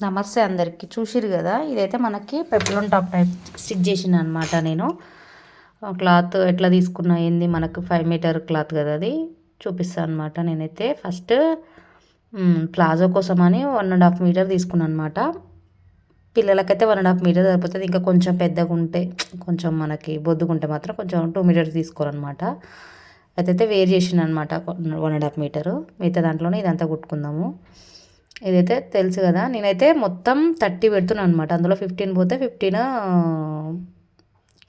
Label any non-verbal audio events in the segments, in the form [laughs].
నమస్తే అందరికీ. చూసిరు కదా ఇదైతే మనకి పెప్లోన్ టాప్ టైప్ స్టిచ్ చేసిన అనమాట నేను క్లాత్ ఎట్లా తీసుకున్నా ఏంది మనకు ఫైవ్ మీటర్ క్లాత్ కదా అది చూపిస్తాను అనమాట. నేనైతే ఫస్ట్ ప్లాజో కోసం అని వన్ అండ్ హాఫ్ మీటర్ తీసుకున్నాను అనమాట పిల్లలకైతే వన్ అండ్ హాఫ్ మీటర్ సరిపోతుంది. ఇంకా కొంచెం పెద్దగా ఉంటే కొంచెం మనకి బొద్దుకుంటే మాత్రం కొంచెం టూ మీటర్స్ తీసుకోవాలన్నమాట అయితే వేర్ చేసిన అనమాట వన్ అండ్ హాఫ్ మీటరు. మిగతా దాంట్లోనే ఇదంతా కుట్టుకుందాము. ఇదైతే తెలుసు కదా. నేనైతే మొత్తం థర్టీ పెడుతున్నాను అనమాట అందులో ఫిఫ్టీన్ పోతే ఫిఫ్టీన్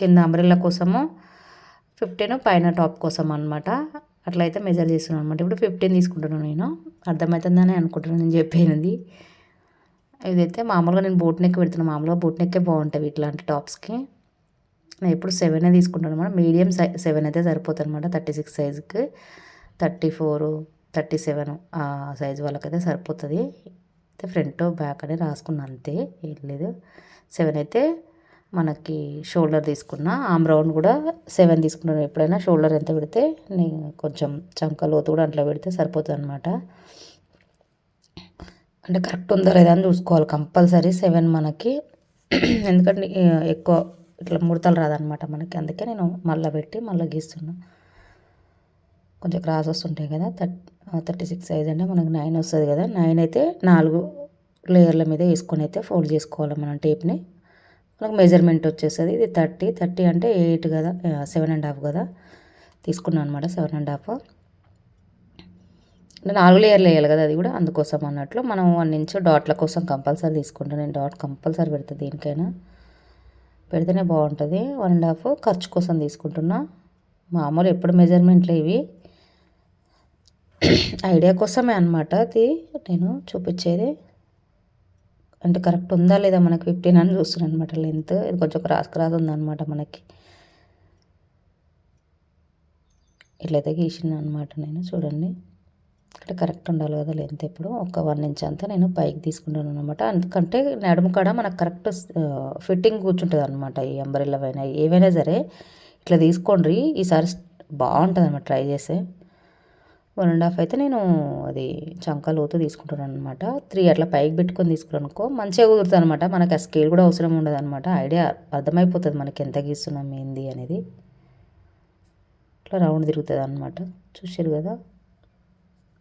కింద అంబ్రెల్లా కోసము ఫిఫ్టీన్ పైన టాప్ కోసం అనమాట అట్లయితే మెజర్ చేస్తున్నాను అనమాట ఇప్పుడు ఫిఫ్టీన్ తీసుకుంటున్నాను నేను. అర్థమవుతుందని అనుకుంటున్నాను నేను చెప్పేది. ఇదైతే మామూలుగా నేను బోట్ నెక్ పెడుతున్నాను మామూలుగా బోట్ నెక్కే బాగుంటుంది ఇట్లాంటి టాప్స్కి. నేను ఎప్పుడు సెవెనే తీసుకుంటాను అనమాట మీడియం సై సెవెన్ అయితే సరిపోతుంది అనమాట థర్టీ సిక్స్ సైజుకి. థర్టీ ఫోరు థర్టీ సెవెన్ ఆ సైజు వాళ్ళకైతే సరిపోతుంది. అయితే ఫ్రంట్ బ్యాక్ అని రాసుకున్న అంతే ఏం లేదు. సెవెన్ అయితే మనకి షోల్డర్ తీసుకున్నా ఆమ్ రౌండ్ కూడా సెవెన్ తీసుకున్నాను. ఎప్పుడైనా షోల్డర్ ఎంత పెడితే నేను కొంచెం చంక లోతు కూడా అట్లా పెడితే సరిపోతుంది అనమాట అంటే కరెక్ట్ ఉందో లేదా అని చూసుకోవాలి. కంపల్సరీ సెవెన్ మనకి. ఎందుకంటే ఎక్కువ ఇట్లా ముడతలు రాదనమాట మనకి. అందుకే నేను మళ్ళీ పెట్టి మళ్ళీ గీస్తున్నాను కొంచెం క్రాస్ వస్తుంటాయి కదా థర్ట్ థర్టీ సిక్స్ సైజ్ అంటే మనకు నైన్ వస్తుంది కదా నైన్ అయితే నాలుగు లేయర్ల మీద వేసుకొని అయితే ఫోల్డ్ చేసుకోవాలి మనం టేప్ని. మనకు మెజర్మెంట్ వచ్చేస్తుంది ఇది థర్టీ థర్టీ అంటే ఎయిట్ కదా సెవెన్ అండ్ హాఫ్ కదా తీసుకున్నాను అనమాట సెవెన్ అండ్ హాఫ్. నాలుగు లేయర్లు వేయాలి కదా అది కూడా అందుకోసం అన్నట్లు మనం వన్ ఇంచ్ డాట్ల కోసం కంపల్సరీ తీసుకుంటాను నేను డాట్ కంపల్సరీ పెడతాను దేనికైనా. పెడితేనే బాగుంటుంది. వన్ అండ్ హాఫ్ ఖర్చు కోసం తీసుకుంటున్నా. మామూలు ఎప్పుడు మెజర్మెంట్లు ఇవి. ఐడియా కోసమే అనమాట అది. నేను చూపించేది. అంటే కరెక్ట్ ఉందా లేదా మనకి ఫిఫ్టీన్ అని చూస్తున్నాను అనమాట లెంత్. ఇది కొంచెం క్రాస్ క్రాస్ ఉందన్నమాట మనకి. ఇట్లయితే గీసిన అనమాట నేను చూడండి. ఇక్కడ కరెక్ట్ ఉండాలి కదా లెంత్ ఇప్పుడు ఒక వన్ ఇంచ్ అంతా నేను పైకి తీసుకుంటాను అనమాట ఎందుకంటే నడుము కాడ మనకు కరెక్ట్ ఫిట్టింగ్ కూర్చుంటుంది అనమాట ఈ అంబరిల్లవైనా ఏవైనా సరే ఇట్లా తీసుకోండి. ఈసారి బాగుంటుంది అనమాట ట్రై చేస్తే. వన్ అండ్ హాఫ్ అయితే నేను అది చంక లోతు తీసుకుంటాను అనమాట త్రీ అట్లా పైకి పెట్టుకొని తీసుకురనుకో మంచిగా కుదురుతుంది అనమాట మనకి ఆ స్కేల్ కూడా అవసరం ఉండదు అనమాట ఐడియా అర్థమైపోతుంది మనకి ఎంత గీస్తున్నాం ఏంది అనేది. ఇట్లా రౌండ్ తిరుగుతుంది అనమాట చూసారు కదా?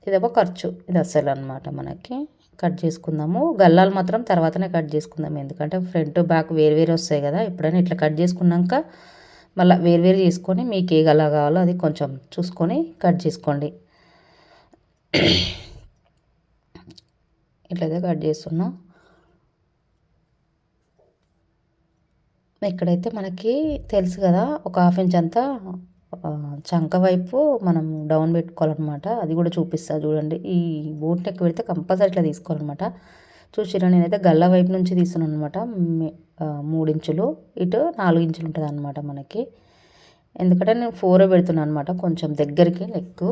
ఇదేమో ఖర్చు. ఇది అస్సలు అనమాట మనకి. కట్ చేసుకుందాము. గల్లాలు మాత్రం తర్వాతనే కట్ చేసుకుందాం. ఎందుకంటే ఫ్రంట్ బ్యాక్ వేరు వేరు వస్తాయి కదా. ఎప్పుడైనా ఇట్లా కట్ చేసుకున్నాక మళ్ళీ వేరు వేరు చేసుకొని మీకు ఏ గల్లా కావాలో అది కొంచెం చూసుకొని కట్ చేసుకోండి. ఇట్లయితే కట్ చేస్తున్నా. ఇక్కడైతే మనకి తెలుసు కదా ఒక హాఫ్ ఇంచ్ అంతా చంక వైపు మనం డౌన్ పెట్టుకోవాలన్నమాట. అది కూడా చూపిస్తా చూడండి. ఈ బోట్ నెక్ పెడితే కంపల్సరీ ఇట్లా తీసుకోవాలన్నమాట. చూసిరా నేనైతే గల్ల వైపు నుంచి తీసుకున్నాను అనమాట మూడు ఇంచులు ఇటు నాలుగు ఇంచులు ఉంటుంది అనమాట మనకి. ఎందుకంటే నేను ఫోర్ పెడుతున్నాను అనమాట కొంచెం దగ్గరికి నెక్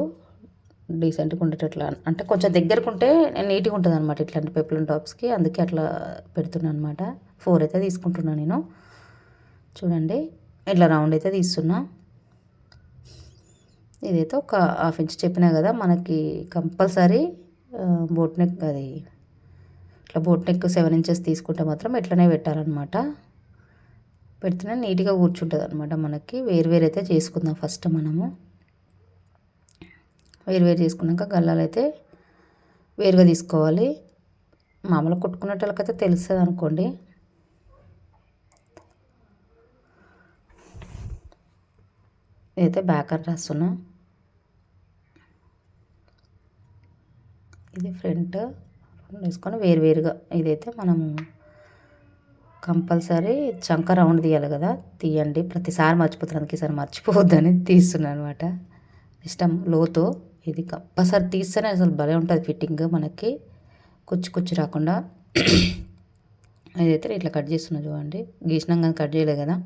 డీసెంట్గా ఉండేటట్లా. అంటే కొంచెం దగ్గరకు ఉంటే నీట్గా ఉంటుంది అనమాట ఇట్లాంటి పెప్లం టాప్స్కి అందుకే అట్లా పెడుతున్నాను అనమాట ఫోర్ అయితే తీసుకుంటున్నాను నేను. చూడండి. ఇట్లా రౌండ్ అయితే తీస్తున్నా. ఇదైతే ఒక హాఫ్ ఇంచ్ చెప్పినా కదా మనకి కంపల్సరీ బోట్ నెక్ అది ఇట్లా బోట్ నెక్ సెవెన్ ఇంచెస్ తీసుకుంటే మాత్రం ఇట్లనే పెట్టాలన్నమాట. పెడితేనే నీట్గా కూర్చుంటుంది అనమాట మనకి. వేరు వేరు అయితే చేసుకుందాం ఫస్ట్ మనము. వేరు వేరు చేసుకున్నాక గల్లాలు అయితే వేరుగా తీసుకోవాలి. మామూలుగా కుట్టుకునేటోళ్ళకైతే తెలుస్తుంది అనుకోండి. ఇదైతే బ్యాక్ అని రాస్తున్నా. ఇది ఫ్రంట్ వేసుకొని వేరువేరుగా ఇదైతే మనము కంపల్సరీ చంక రౌండ్ తీయాలి కదా. తీయండి. ప్రతిసారి మర్చిపోతాను అందుకే ఈసారి మర్చిపోవద్దని తీస్తున్నాను అనమాట. ఇష్టం లోతు. ఇది కంపల్సరీ తీస్తేనే అసలు భలే ఉంటుంది ఫిట్టింగ్ మనకి. కుచ్చి కుచ్చు రాకుండా. ఇదైతే ఇట్లా కట్ చేస్తున్నా చూడండి. గీసినాం కానీ కట్ చేయలేదు కదా.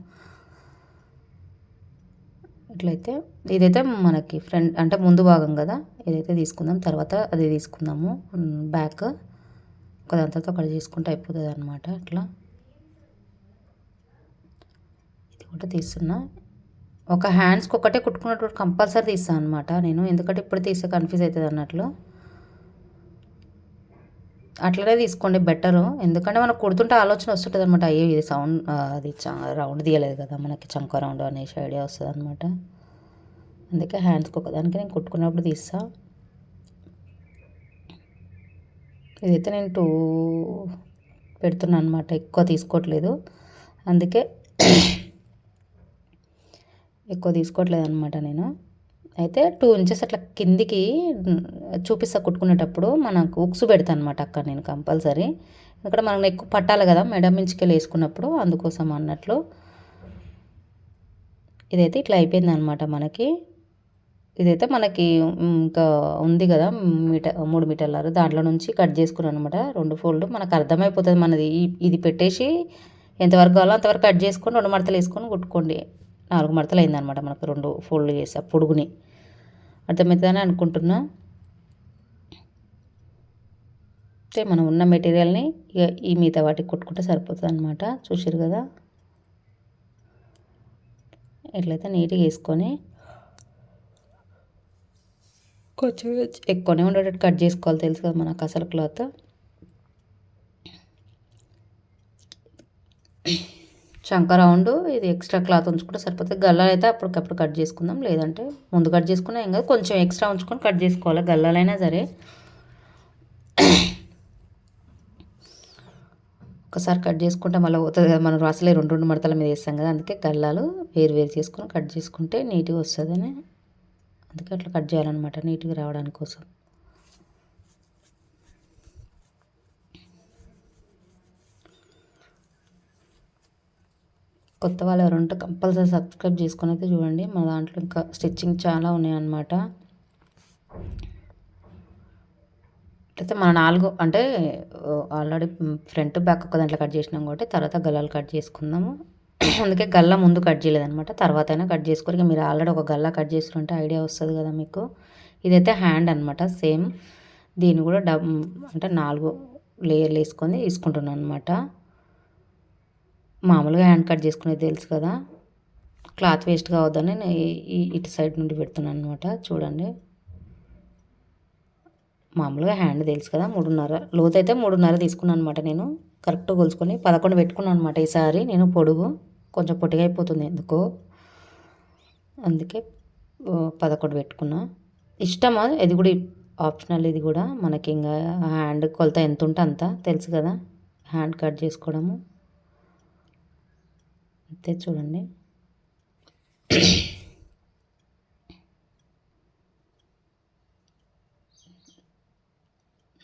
ఇట్లయితే ఇదైతే మనకి ఫ్రంట్ అంటే ముందు భాగం కదా. ఇదైతే తీసుకుందాం. తర్వాత అది తీసుకుందాము. బ్యాక్ ఒక దాంతో కట్ చేసుకుంటే అయిపోతుంది అనమాట అట్లా. ఇది కూడా తీస్తున్నా. ఒక హ్యాండ్స్కి ఒకటే కుట్టుకున్నటువంటి కంపల్సరీ తీస్తాను అనమాట నేను ఎందుకంటే ఇప్పుడు తీస్తే కన్ఫ్యూజ్ అవుతుంది అన్నట్లు. అట్లనే తీసుకోండి బెటరు ఎందుకంటే మనకు కుడుతుంటే ఆలోచన వస్తుంటుంది అనమాట అయ్యో ఇది సౌండ్ అది రౌండ్ తీయలేదు కదా మనకి చంక రౌండ్ అనేసి ఐడియా వస్తుంది అనమాట అందుకే హ్యాండ్స్కి ఒకదానికి నేను కుట్టుకున్నప్పుడు తీస్తా. ఇదైతే నేను టూ పెడుతున్నాను అనమాట ఎక్కువ తీసుకోవట్లేదు. అందుకే ఎక్కువ తీసుకోవట్లేదు అనమాట నేను. అయితే టూ ఇంచెస్ అట్లా కిందికి చూపిస్తా కుట్టుకునేటప్పుడు మనకు ఉక్సు పెడతాను అనమాట అక్కడ నేను కంపల్సరీ. ఇక్కడ మనం ఎక్కువ పట్టాలి కదా మెడ మించుకెళ్ళి వేసుకున్నప్పుడు అందుకోసం అన్నట్లు. ఇదైతే ఇట్లా అయిపోయింది అనమాట మనకి. ఇదైతే మనకి ఇంకా ఉంది కదా మీటర్ మూడు మీటర్లారు దాంట్లో నుంచి కట్ చేసుకున్నాను అనమాట రెండు ఫోల్డ్ మనకు అర్థమైపోతుంది మనది. ఇది పెట్టేసి ఎంతవరకు కావాలో అంతవరకు కట్ చేసుకొని రెండు మడతలు వేసుకొని కుట్టుకోండి. నాలుగు మడతలు అయిందనమాట మనకు రెండు ఫోల్డ్ చేసా పొడుగుని. అర్థమవుతుందని అనుకుంటున్నా. అయితే మనం ఉన్న మెటీరియల్ని ఇక ఈ మిగతా వాటికి కుట్టుకుంటే సరిపోతుంది అనమాట చూసారు కదా? ఎట్లయితే నీట్గా వేసుకొని కొంచెం ఎక్కువనే ఉండేటట్టు కట్ చేసుకోవాలి. తెలుసు కదా మనకు అసలు క్లాత్. శంఖ రౌండ్ ఇది ఎక్స్ట్రా క్లాత్ ఉంచుకుంటే సరిపోతుంది. గల్లాలు అయితే అప్పటికప్పుడు కట్ చేసుకుందాం. లేదంటే ముందు కట్ చేసుకున్నా ఏం కాదు కొంచెం ఎక్స్ట్రా ఉంచుకొని కట్ చేసుకోవాలి. గల్లాలైనా సరే. ఒకసారి కట్ చేసుకుంటే మళ్ళీ పోతుంది కదా మనం అసలే రెండు రెండు మడతల మీద వేస్తాం కదా అందుకే గల్లాలు వేరు వేరు చేసుకొని కట్ చేసుకుంటే నీట్గా వస్తుందని. అందుకే అట్లా కట్ చేయాలన్నమాట నీట్గా రావడానికి కోసం కొత్త వాళ్ళు ఎవరంటే కంపల్సరీ సబ్స్క్రైబ్ చేసుకొని అయితే చూడండి. మా దాంట్లో ఇంకా స్టిచ్చింగ్ చాలా ఉన్నాయన్నమాట. అయితే మన నాలుగు అంటే ఆల్రెడీ ఫ్రంట్ బ్యాక్ ఒక దాంట్లో కట్ చేసినాం కాబట్టి తర్వాత గల్లాలు కట్ చేసుకుందాము. అందుకే గల్ల ముందు కట్ చేయలేదనమాట తర్వాత అయినా కట్ చేసుకోరు మీరు ఆల్రెడీ ఒక గల్ల కట్ చేసుకుంటే ఐడియా వస్తుంది కదా మీకు. ఇదైతే హ్యాండ్ అనమాట సేమ్. దీన్ని కూడా డబ్ అంటే నాలుగు లేయర్లు వేసుకొని తీసుకుంటున్నాను అనమాట మామూలుగా హ్యాండ్ కట్ చేసుకునేది తెలుసు కదా. క్లాత్ వేస్ట్ కావద్దని నేను ఇటు సైడ్ నుండి పెడుతున్నాను అనమాట చూడండి. మామూలుగా హ్యాండ్ తెలుసు కదా మూడున్నర లోతు అయితే మూడున్నర తీసుకున్నాను అనమాట నేను. కరెక్ట్గా కొలుచుకొని పదకొండు పెట్టుకున్నాను అనమాట ఈసారి. నేను పొడుగు కొంచెం పొట్టిగా అయిపోతుంది ఎందుకో. అందుకే పదకొండు పెట్టుకున్నా. ఇష్టమా? ఇది కూడా ఆప్షనల్ ఇది కూడా. మనకి ఇంకా హ్యాండ్ కొలత ఎంత ఉంటే అంత తెలుసు కదా. హ్యాండ్ కట్ చేసుకోవడము. అంతే చూడండి.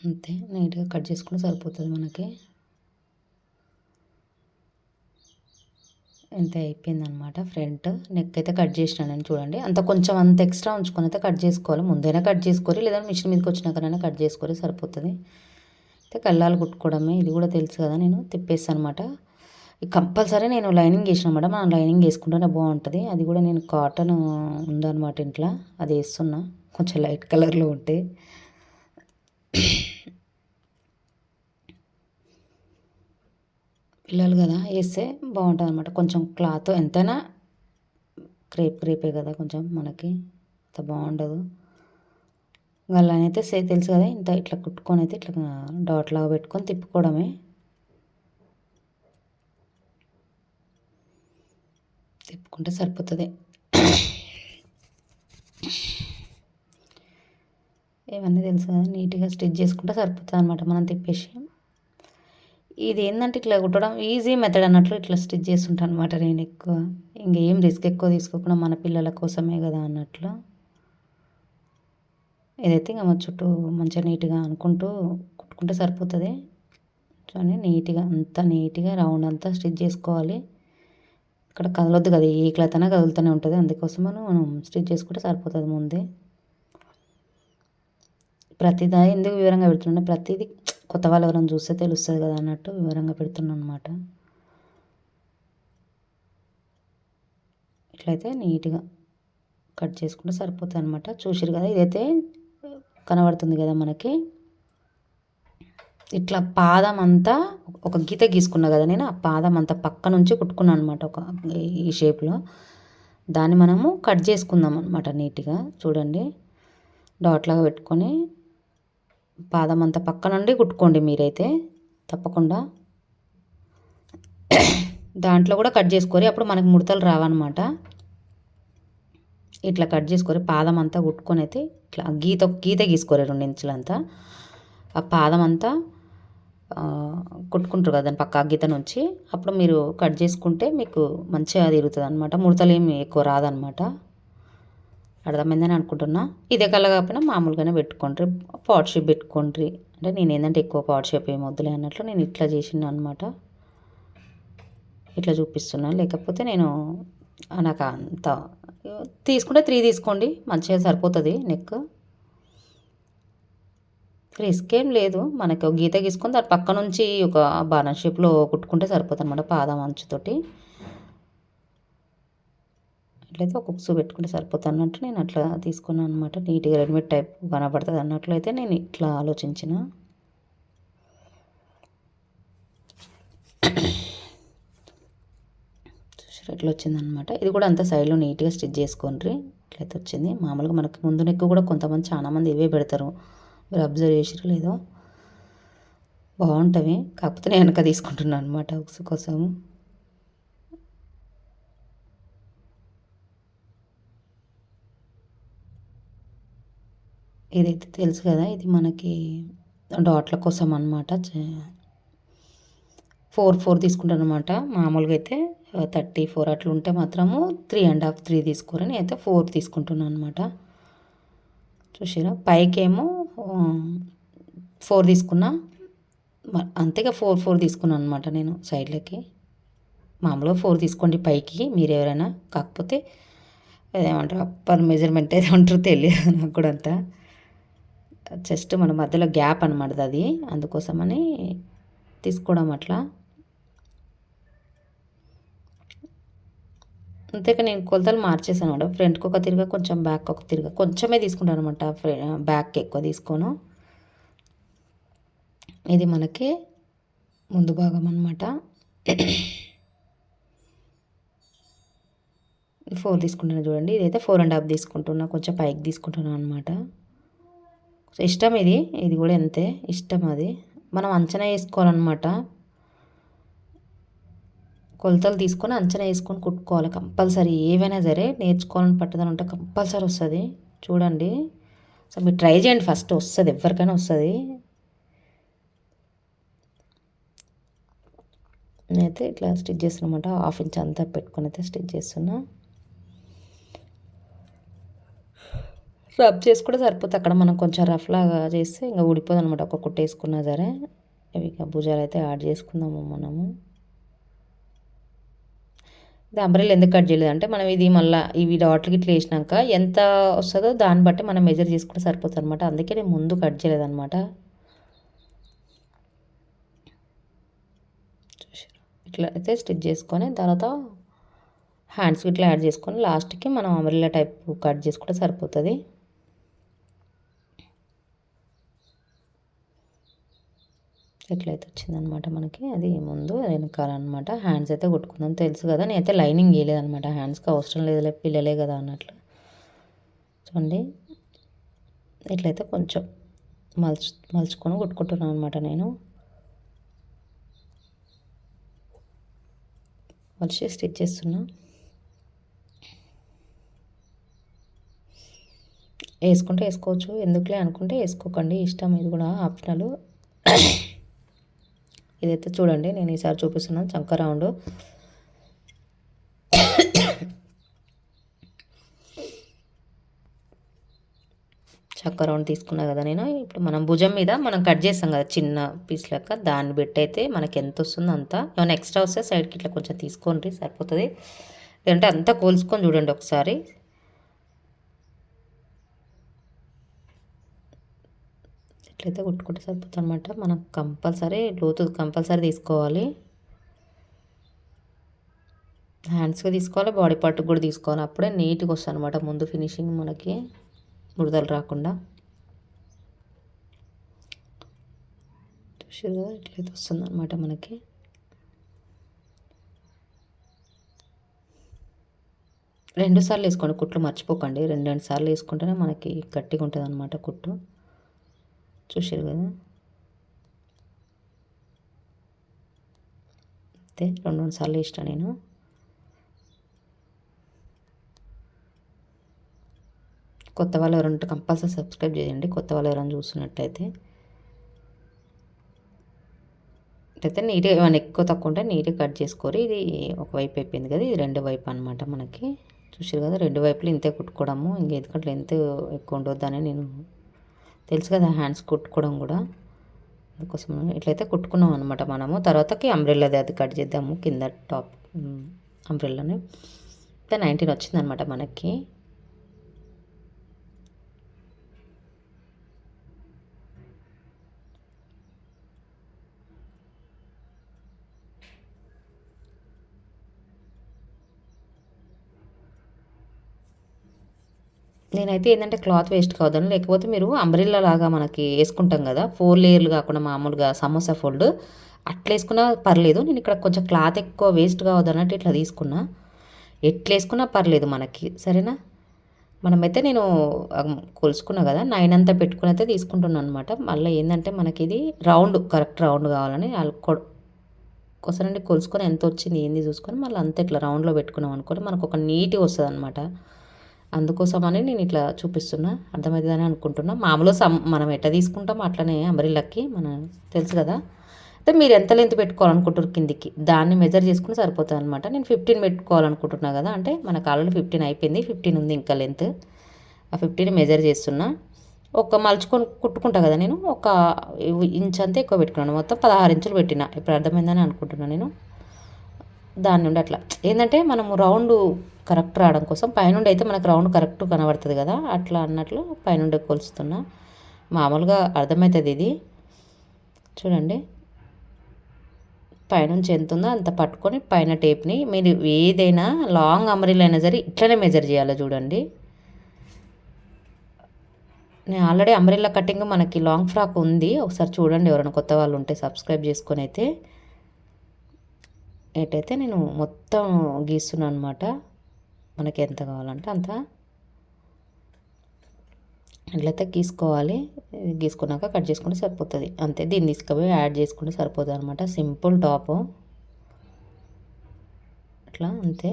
అంతే నీట్గా కట్ చేసుకుంటే సరిపోతుంది మనకి. ఇంత అయిపోయిందనమాట ఫ్రంట్. నెక్ అయితే కట్ చేసినాను చూడండి. అంత కొంచెం అంత ఎక్స్ట్రా ఉంచుకొని అయితే కట్ చేసుకోవాలి. ముందైనా కట్ చేసుకోరి లేదా మిషన్ మీదకి వచ్చినాకనైనా కట్ చేసుకోరి సరిపోతుంది. అయితే కళ్ళాలు కుట్టుకోవడమే. ఇది కూడా తెలుసు కదా నేను. తిప్పేస్తాను అనమాట కంపల్సరీ నేను లైనింగ్ వేసిన అనమాట మనం లైనింగ్ వేసుకుంటేనే బాగుంటుంది. అది కూడా నేను కాటన్ ఉందన్నమాట ఇంట్లో. అది వేస్తున్నా. కొంచెం లైట్ కలర్లో ఉంటే. పిల్లలు కదా వేస్తే బాగుంటుంది అనమాట కొంచెం క్లాత్ ఎంతైనా క్రేప్ క్రేపే కదా కొంచెం మనకి. అంత బాగుండదు. గల్లాని అయితే సే తెలుసు కదా ఇంత ఇట్లా కుట్టుకొని అయితే ఇట్లా డాట్ లాగా పెట్టుకొని తిప్పుకోవడమే. తిప్పుకుంటే సరిపోతుంది. ఇవన్నీ తెలుసు కదా నీట్గా స్టిచ్ చేసుకుంటే సరిపోతుంది అనమాట మనం తిప్పేసి. ఇది ఏంటంటే ఇట్లా కుట్టడం ఈజీ మెథడ్ అన్నట్లు ఇట్లా స్టిచ్ చేస్తుంటాను అనమాట నేను ఎక్కువ. ఇంకేం రిస్క్ ఎక్కువ తీసుకోకుండా మన పిల్లల కోసమే కదా అన్నట్లు. ఇదైతే ఇంకా మా చుట్టూ మంచిగా నీట్గా అనుకుంటూ కుట్టుకుంటే సరిపోతుంది. చూడండి నీట్గా అంతా నీట్గా రౌండ్ అంతా స్టిచ్ చేసుకోవాలి. ఇక్కడ కదలొద్దు కదా ఏ క్లాత్ అయినా కదులుతూనే ఉంటుంది. అందుకోసం మనం స్టిచ్ చేసుకుంటే సరిపోతుంది ముందే. ప్రతిదా ఎందుకు వివరంగా పెడుతుండే ప్రతిదీ కొత్త వాళ్ళు ఎవరైనా చూస్తే తెలుస్తుంది కదా అన్నట్టు వివరంగా పెడుతున్నాను అనమాట ఇట్లయితే నీట్గా కట్ చేసుకుంటే సరిపోతుంది అనమాట చూసిరు కదా ఇదైతే కనబడుతుంది కదా మనకి. ఇట్లా పాదం అంతా ఒక గీత గీసుకున్నా కదా నేను ఆ పాదం అంతా పక్క నుంచి కుట్టుకున్నాను అనమాట ఒక ఈ షేప్లో. దాన్ని మనము కట్ చేసుకుందాం అనమాట నీట్గా చూడండి. డాట్లాగా పెట్టుకొని పాదం అంతా పక్క నుండి కుట్టుకోండి మీరైతే తప్పకుండా. దాంట్లో కూడా కట్ చేసుకోరి అప్పుడు మనకి ముడతలు రావన్నమాట. ఇట్లా కట్ చేసుకొని పాదం అంతా కుట్టుకొని అయితే ఇట్లా గీత గీత గీసుకోరు రెండు ఇంచులంతా ఆ పాదం అంతా కుట్టుకుంటారు కదా దాని పక్క గీత నుంచి. అప్పుడు మీరు కట్ చేసుకుంటే మీకు మంచిగా తిరుగుతుంది అనమాట ముడతలు ఏమి ఎక్కువ రాదనమాట అర్థమైందని అనుకుంటున్నా. ఇదే కల కాకపోయినా మామూలుగానే పెట్టుకోండి పాట్ షేప్ పెట్టుకోండి అంటే నేను ఏంటంటే ఎక్కువ పాట్ షేప్ ఏమి వద్దులే అన్నట్లు నేను ఇట్లా చేసిన అనమాట ఇట్లా చూపిస్తున్నాను లేకపోతే నేను నాకు అంత తీసుకుంటే త్రీ తీసుకోండి మంచిగా సరిపోతుంది నెక్. రిస్క్ ఏం లేదు. మనకి ఒక గీత గీసుకొని దాని పక్క నుంచి ఒక బాణం షేప్లో కుట్టుకుంటే సరిపోతుంది అనమాట పాదం అంచుతోటి. అట్లయితే ఒక ఉక్సు పెట్టుకుంటే సరిపోతుంది అన్నట్టు నేను అట్లా తీసుకున్నాను అనమాట నీట్గా రెడీమేడ్ టైప్ కనబడుతుంది అన్నట్లయితే నేను ఇట్లా ఆలోచించిన. ఇట్లా వచ్చిందనమాట ఇది కూడా అంత సైడ్లో నీట్గా స్టిచ్ చేసుకోండి. ఇట్లయితే వచ్చింది. మామూలుగా మనకి ముందు నెక్కు కూడా కొంతమంది చాలామంది ఇవే పెడతారు. మీరు అబ్జర్వ్ చేసిరో లేదో బాగుంటుంది కాకపోతే నేను వెనక తీసుకుంటున్నాను అనమాట ఉక్స్ కోసం. ఇదైతే తెలుసు కదా ఇది మనకి డాట్ల కోసం అనమాట ఫోర్ ఫోర్ తీసుకుంటాను అనమాట మామూలుగా అయితే థర్టీ ఫోర్ అట్లా ఉంటే మాత్రము త్రీ అండ్ హాఫ్ త్రీ తీసుకోరని అయితే ఫోర్ తీసుకుంటున్నాను అనమాట చూసారా పైకేమో ఫోర్ తీసుకున్నా. అంతేగా ఫోర్ ఫోర్ తీసుకున్నాను అనమాట నేను సైడ్లకి. మామూలుగా ఫోర్ తీసుకోండి పైకి మీరు ఎవరైనా కాకపోతే ఏమంటారు అప్పర్ మెజర్మెంట్ ఏదో ఉంటారో తెలియదు [laughs] నాకు కూడా అంతా. జస్ట్ మన మధ్యలో గ్యాప్ అనమాట అది. అందుకోసమని తీసుకోవడం అట్లా. అంతేకా నేను కొలతలు మార్చేసాను కూడా ఫ్రంట్కి ఒక తిరగ కొంచెం బ్యాక్ ఒక తిరగ కొంచెమే తీసుకుంటాను అనమాట బ్యాక్ ఎక్కువ తీసుకోను. ఇది మనకి ముందు భాగం అనమాట ఫోర్ తీసుకుంటున్నా చూడండి. ఇదైతే ఫోర్ అండ్ హాఫ్ తీసుకుంటున్నా. కొంచెం పైకి తీసుకుంటున్నాను అనమాట ఇష్టం ఇది. ఇది కూడా అంతే. ఇష్టం అది. మనం అంచనా వేసుకోవాలన్నమాట. కొలతలు తీసుకొని అంచనా వేసుకొని కుట్టుకోవాలి కంపల్సరీ. ఏవైనా సరే నేర్చుకోవాలని పట్టుదల ఉంటే కంపల్సరీ వస్తుంది. చూడండి. సో మీరు ట్రై చేయండి ఫస్ట్. వస్తుంది. ఎవరికైనా వస్తుంది. నేనైతే ఇట్లా స్టిచ్ చేస్తున్నమాట. హాఫ్ ఇంచ్ అంతా పెట్టుకొని అయితే స్టిచ్ చేస్తున్నా. రబ్ చేసి కూడా సరిపోతుంది అక్కడ మనం కొంచెం రఫ్ లాగా చేస్తే ఇంకా ఊడిపోదు అనమాట ఒక కుట్ట వేసుకున్నా సరే. ఇవి భుజాలు అయితే యాడ్ చేసుకుందాము మనము. ఇది అంబ్రెల్ ఎందుకు కట్ చేయలేదు? అంటే మనం ఇది మళ్ళీ ఇవి డాట్లు గిట్లు వేసినాక ఎంత వస్తుందో దాన్ని బట్టి మనం మెజర్ చేసుకుంటే సరిపోతుంది అనమాట అందుకే నేను ముందు కట్ చేయలేదన్నమాట ఇట్లా అయితే స్టిచ్ చేసుకొని తర్వాత హ్యాండ్స్ ఇట్లా యాడ్ చేసుకొని లాస్ట్కి మనం అంబ్రెల్లా టైప్ కట్ చేసుకుంటే సరిపోతుంది. ఎట్లయితే వచ్చిందనమాట మనకి. అది ముందు వెనకాలన్నమాట హ్యాండ్స్ అయితే కొట్టుకుందాం. తెలుసు కదా నేనైతే లైనింగ్ వేయలేదనమాట. హ్యాండ్స్కి అవసరం లేదులే పిల్లలే కదా అన్నట్లు. చూడండి. ఇట్లయితే కొంచెం మలుచు మలుచుకొని కొట్టుకుంటున్నాను అనమాట నేను. మలిచి స్టిచ్ చేస్తున్నా. వేసుకుంటే వేసుకోవచ్చు. ఎందుకులే అనుకుంటే వేసుకోకండి. ఇష్టం ఇది కూడా ఆప్షనల్ ఇదైతే చూడండి నేను ఈసారి చూపిస్తున్నాను చంక రౌండ్. చక్క రౌండ్ తీసుకున్నా కదా నేను. ఇప్పుడు మనం భుజం మీద మనం కట్ చేస్తాం కదా చిన్న పీస్ లెక్క దాన్ని పెట్టి అయితే మనకి ఎంత వస్తుందో అంత. ఏమైనా ఎక్స్ట్రా వస్తే సైడ్కి ఇట్లా కొంచెం తీసుకోండి సరిపోతుంది. లేదంటే అంతా కోల్చుకొని చూడండి ఒకసారి. ఇట్లయితే కుట్టుకుంటే సరిపోతుంది అనమాట మనం కంపల్సరీ లోతు కంపల్సరీ తీసుకోవాలి. హ్యాండ్స్కి తీసుకోవాలి బాడీ పార్ట్కి కూడా తీసుకోవాలి. అప్పుడే నీట్గా వస్తుంది అనమాట ముందు ఫినిషింగ్ మనకి బురదలు రాకుండా. చూసారు ఇట్లయితే వస్తుంది అనమాట మనకి. రెండు సార్లు వేసుకోండి. కుట్లు మర్చిపోకండి. రెండు రెండు సార్లు వేసుకుంటేనే మనకి గట్టిగా ఉంటుంది అనమాట కుట్టు. చూసారు కదా? అయితే రెండు రెండు సార్లు వేసిన నేను. కొత్త వాళ్ళు ఎవరంటే కంపల్సరీ సబ్స్క్రైబ్ చేయండి. కొత్త వాళ్ళు ఎవరైనా చూస్తున్నట్టయితే. అయితే నీట్గా ఏమైనా ఎక్కువ తక్కువ ఉంటే నీట్గా కట్ చేసుకోరు. ఇది ఒకవైపు అయిపోయింది కదా ఇది రెండు వైపు అనమాట మనకి. చూసారు కదా రెండు వైపులు ఇంతే కుట్టుకోవడము. ఇంకా ఎందుకంటే ఎంత ఎక్కువ ఉండొద్దని నేను తెలుసు కదా హ్యాండ్స్ కుట్టుకోవడం కూడా. అందుకోసం ఇట్లయితే కుట్టుకున్నాం అనమాట మనము. తర్వాతకి అంబ్రెల్లాది అది కట్ చేద్దాము కింద టాప్ అంబ్రెల్లాని నైన్టీన్ వచ్చిందనమాట మనకి. నేనైతే ఏంటంటే క్లాత్ వేస్ట్ కావద్దని లేకపోతే మీరు అంబ్రిల్లా లాగా మనకి వేసుకుంటాం కదా ఫోర్ లేయర్లు కాకుండా మామూలుగా సమోసా ఫోల్డ్ అట్లా వేసుకున్నా పర్లేదు. నేను ఇక్కడ కొంచెం క్లాత్ ఎక్కువ వేస్ట్ కావద్దన్నట్టు ఇట్లా తీసుకున్నా. ఎట్లా వేసుకున్నా పర్లేదు మనకి సరేనా? మనమైతే నేను కొలుసుకున్నా కదా నైన్ అంతా పెట్టుకుని అయితే తీసుకుంటున్నాను అనమాట మళ్ళీ ఏంటంటే మనకి ఇది రౌండ్ కరెక్ట్ రౌండ్ కావాలని ఒకసారి కొలుసుకొని ఎంత వచ్చింది ఏంది చూసుకొని మళ్ళీ అంత ఇట్లా రౌండ్లో పెట్టుకున్నాం అనుకోండి మనకు ఒక నీట్గా వస్తుంది అనమాట అందుకోసమని నేను ఇట్లా చూపిస్తున్నా. అర్థమవుతుందని అనుకుంటున్నా. మామూలు సమ్ మనం ఎట్లా తీసుకుంటాం అట్లనే అంబ్రిల్లకి మన తెలుసు కదా. అయితే మీరు ఎంత లెంత్ పెట్టుకోవాలనుకుంటారు కిందికి? దాన్ని మెజర్ చేసుకుని సరిపోతుంది అనమాట నేను ఫిఫ్టీన్ పెట్టుకోవాలనుకుంటున్నా కదా. అంటే మనకు ఆల్రెడీ ఫిఫ్టీన్ అయిపోయింది. ఫిఫ్టీన్ ఉంది ఇంకా లెంత్. ఆ ఫిఫ్టీన్ మెజర్ చేస్తున్నా. ఒక మలుచుకొని కుట్టుకుంటా కదా నేను. ఒక ఇంచ్ అంతా ఎక్కువ పెట్టుకున్నాను. మొత్తం పదహారు ఇంచులు పెట్టిన. ఇప్పుడు అర్థమైందని అనుకుంటున్నాను నేను. దాని నుండి అట్లా. ఏంటంటే మనము రౌండ్ కరెక్ట్ రావడం కోసం పైనుండి అయితే మనకు రౌండ్ కరెక్ట్ కనబడుతుంది కదా అట్లా అన్నట్లు పైనుండి కొలుస్తున్నా. మామూలుగా అర్థమవుతుంది ఇది. చూడండి. పైనుంచి ఎంత ఉందో అంత పట్టుకొని పైన టేప్ని మీరు ఏదైనా లాంగ్ అమరీలు అయినా సరే ఇట్లనే మెజర్ చేయాలి చూడండి. నేను ఆల్రెడీ అంబ్రెల్లా కటింగ్ మనకి లాంగ్ ఫ్రాక్ ఉంది. ఒకసారి చూడండి ఎవరైనా కొత్త వాళ్ళు ఉంటే సబ్స్క్రైబ్ చేసుకొని అయితే. ఏటైతే నేను మొత్తం గీస్తున్నాను అనమాట మనకి ఎంత కావాలంటే అంత. ఎట్లయితే గీసుకోవాలి. గీసుకున్నాక కట్ చేసుకుంటే సరిపోతుంది. అంతే దీన్ని తీసుకుపోయి యాడ్ చేసుకుంటే సరిపోతుంది అనమాట సింపుల్ టాపు. అట్లా అంతే.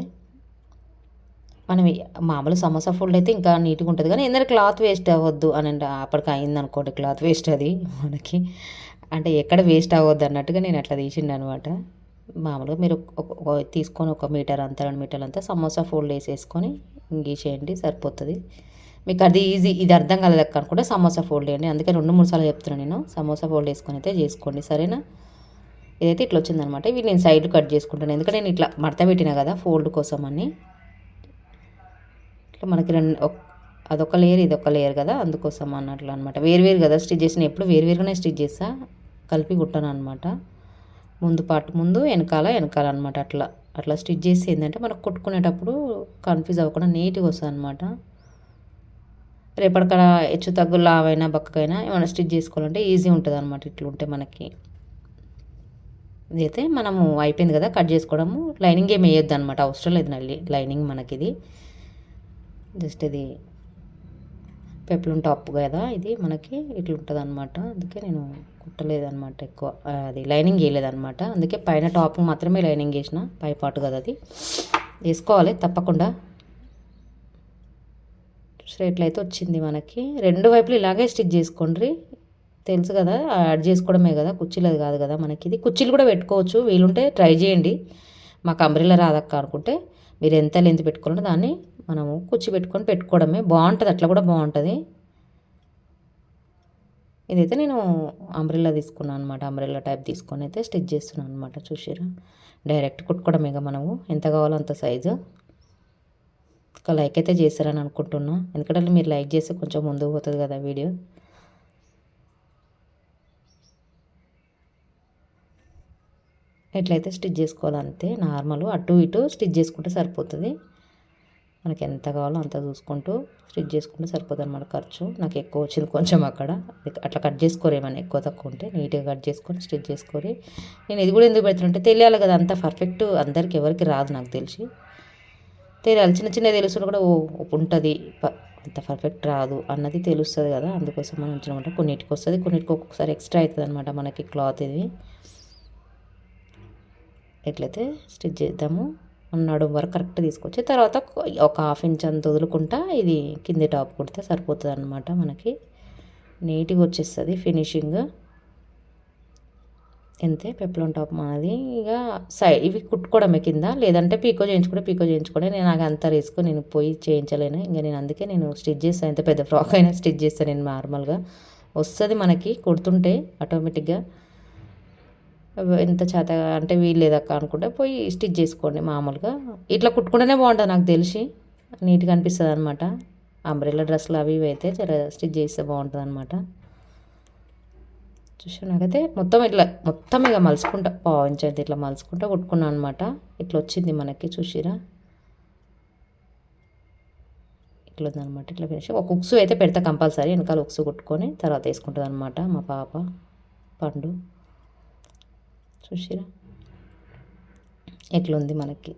మనం మామూలు సమోసా ఫుడ్ అయితే ఇంకా నీట్గా ఉంటుంది. కానీ ఎందుకంటే క్లాత్ వేస్ట్ అవ్వద్దు అని అంటే అప్పటికి అయింది అనుకోండి క్లాత్ వేస్ట్ అది మనకి. అంటే ఎక్కడ వేస్ట్ అవ్వద్దు అన్నట్టుగా నేను అట్లా తీసిండు అనమాట మామూలుగా మీరు తీసుకొని ఒక మీటర్ అంత రెండు మీటర్లు అంతా సమోసా ఫోల్డ్ వేసేసుకొని గీసేయండి సరిపోతుంది. మీకు అది ఈజీ ఇది అర్థం కాలేదు అనుకుంటే సమోసా ఫోల్డ్ చేయండి. అందుకే రెండు మూడు సార్లు చెప్తున్నాను నేను. సమోసా ఫోల్డ్ వేసుకొని అయితే చేసుకోండి సరేనా? ఇదైతే ఇట్లా వచ్చిందనమాట ఇవి నేను సైడ్ కట్ చేసుకుంటాను. ఎందుకంటే నేను ఇట్లా మడత పెట్టిన కదా ఫోల్డ్ కోసం అని ఇట్లా మనకి రెండు అదొక లేయర్ ఇది ఒక లేయర్ కదా అందుకోసం అన్నట్లు అనమాట వేరు కదా స్టిచ్ చేసిన ఎప్పుడు వేరుగానే స్టిచ్ చేస్తా. కలిపి కుట్టాను అనమాట ముందు పాటు ముందు వెనకాల వెనకాల అనమాట అట్లా. అట్లా స్టిచ్ చేసి ఏంటంటే మనకు కుట్టుకునేటప్పుడు కన్ఫ్యూజ్ అవ్వకుండా నీట్గా వస్తుంది అనమాట రేపటికడ హెచ్చు తగ్గు లావైనా బక్కకైనా ఏమైనా స్టిచ్ చేసుకోవాలంటే ఈజీ ఉంటుంది అనమాట ఇట్లుంటే మనకి. ఇదైతే మనము అయిపోయింది కదా కట్ చేసుకోవడము. లైనింగ్ ఏమి వేయొద్దు అనమాట అవసరం లేదు లైనింగ్ మనకి ఇది. జస్ట్ ఇది పెప్లం టాప్ కదా ఇది మనకి. ఇట్లుంటుంది అనమాట అందుకే నేను కుట్టలేదనమాట ఎక్కువ. అది లైనింగ్ వేయలేదనమాట అందుకే పైన టాప్ మాత్రమే లైనింగ్ వేసిన. పై పాటు కదా అది. వేసుకోవాలి తప్పకుండా. స్ట్రైట్లు అయితే వచ్చింది మనకి. రెండు వైపులు ఇలాగే స్టిచ్ చేసుకోండి. తెలుసు కదా యాడ్ చేసుకోవడమే కదా కుర్చీలు కాదు కదా మనకి ఇది. కుర్చీలు కూడా పెట్టుకోవచ్చు. వీలుంటే ట్రై చేయండి. మాకు అంబ్రిల్లా రాదక్క అనుకుంటే మీరు ఎంత లెంత్ పెట్టుకోవాలంటే దాన్ని మనము కుర్చీ పెట్టుకొని పెట్టుకోవడమే. బాగుంటుంది అట్లా కూడా బాగుంటుంది. ఇదైతే నేను అంబ్రెల్లా తీసుకున్నాను అనమాట అంబ్రెల్లా టైప్ తీసుకొని అయితే స్టిచ్ చేస్తున్నాను అనమాట చూసారా డైరెక్ట్ కుట్టుకోవడమే మనము. ఎంత కావాలో అంత సైజు ఒక లైక్ అయితే చేశారని అనుకుంటున్నా. ఎందుకంటే మీరు లైక్ చేస్తే కొంచెం ముందుకు పోతుంది కదా వీడియో. ఎట్లయితే స్టిచ్ చేసుకోవాలంతే నార్మల్ అటు ఇటు స్టిచ్ చేసుకుంటే సరిపోతుంది. మనకి ఎంత కావాలో అంత చూసుకుంటూ స్టిచ్ చేసుకుంటే సరిపోతుంది అనమాట ఖర్చు. నాకు ఎక్కువ వచ్చింది కొంచెం అక్కడ. అట్లా కట్ చేసుకోరు ఏమైనా ఎక్కువ తక్కువ ఉంటే నీట్గా కట్ చేసుకొని స్టిచ్ చేసుకొని. నేను ఇది కూడా ఎందుకు పెడుతుంటే తెలియాలి కదా అంత పర్ఫెక్ట్ అందరికి ఎవరికి రాదు నాకు తెలిసి. తెలియాలి. చిన్న చిన్న తెలుసు కూడా ఉంటుంది. అంత పర్ఫెక్ట్ రాదు అన్నది తెలుస్తుంది కదా అందుకోసం మనం ఉంచినమాట కొన్నిటికి వస్తుంది కొన్నిటికి ఒక్కొక్కసారి ఎక్స్ట్రా అవుతుంది అనమాట మనకి క్లాత్ ఇది. ఎట్లయితే స్టిచ్ చేద్దాము. నడుము వరకు కరెక్ట్ తీసుకొచ్చి తర్వాత ఒక హాఫ్ ఇంచ్ అంత వదులుకుంటా ఇది కింది టాప్ కుడితే సరిపోతుంది అనమాట మనకి. నీట్గా వచ్చేస్తుంది ఫినిషింగ్. ఎంతే పెప్లం టాప్ మనది ఇక సైడ్ ఇవి కుట్టుకోవడమే కింద లేదంటే పీకో చేయించుకుంటే పీకో చేయించుకోండి. నేను నాకు అంత రిస్క్ నేను పోయి చేయించలేను. ఇంకా నేను అందుకే నేను స్టిచ్ చేస్తాను ఎంత పెద్ద ఫ్రాక్ అయినా స్టిచ్ చేస్తాను నేను నార్మల్గా. వస్తుంది మనకి కుడుతుంటే ఆటోమేటిక్గా. ఎంత చేత అంటే వీల్లేదక్క అనుకుంటే పోయి స్టిచ్ చేసుకోండి మామూలుగా. ఇట్లా కుట్టుకుంటేనే బాగుంటుంది నాకు తెలిసి. నీట్గా అనిపిస్తుంది అనమాట అంబ్రెల్లా డ్రెస్సులు అవి ఇవి అయితే జర స్టిచ్ చేస్తే బాగుంటుంది అనమాట చూసా నాకైతే మొత్తం ఇట్లా మొత్తం ఇక మలుచుకుంటా పావించి ఇట్లా మలుచుకుంటా కుట్టుకున్నాను అనమాట ఇట్లా వచ్చింది మనకి చూసిరా. ఇట్లా ఉందనమాట ఇట్లా ఫినిష్ ఒక ఉక్సు అయితే పెడతా కంపల్సరీ వెనకాల ఉక్సు కుట్టుకొని తర్వాత వేసుకుంటుంది అనమాట మా పాప పండు. చూసిరా? ఎట్లుంది మనకి?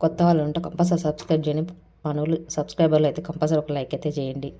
కొత్త వాళ్ళు ఉంటే కంపల్సరీ సబ్స్క్రైబ్ చేయండి. మనోళ్ళు సబ్స్క్రైబర్లు అయితే కంపల్సరీ ఒక లైక్ అయితే చేయండి.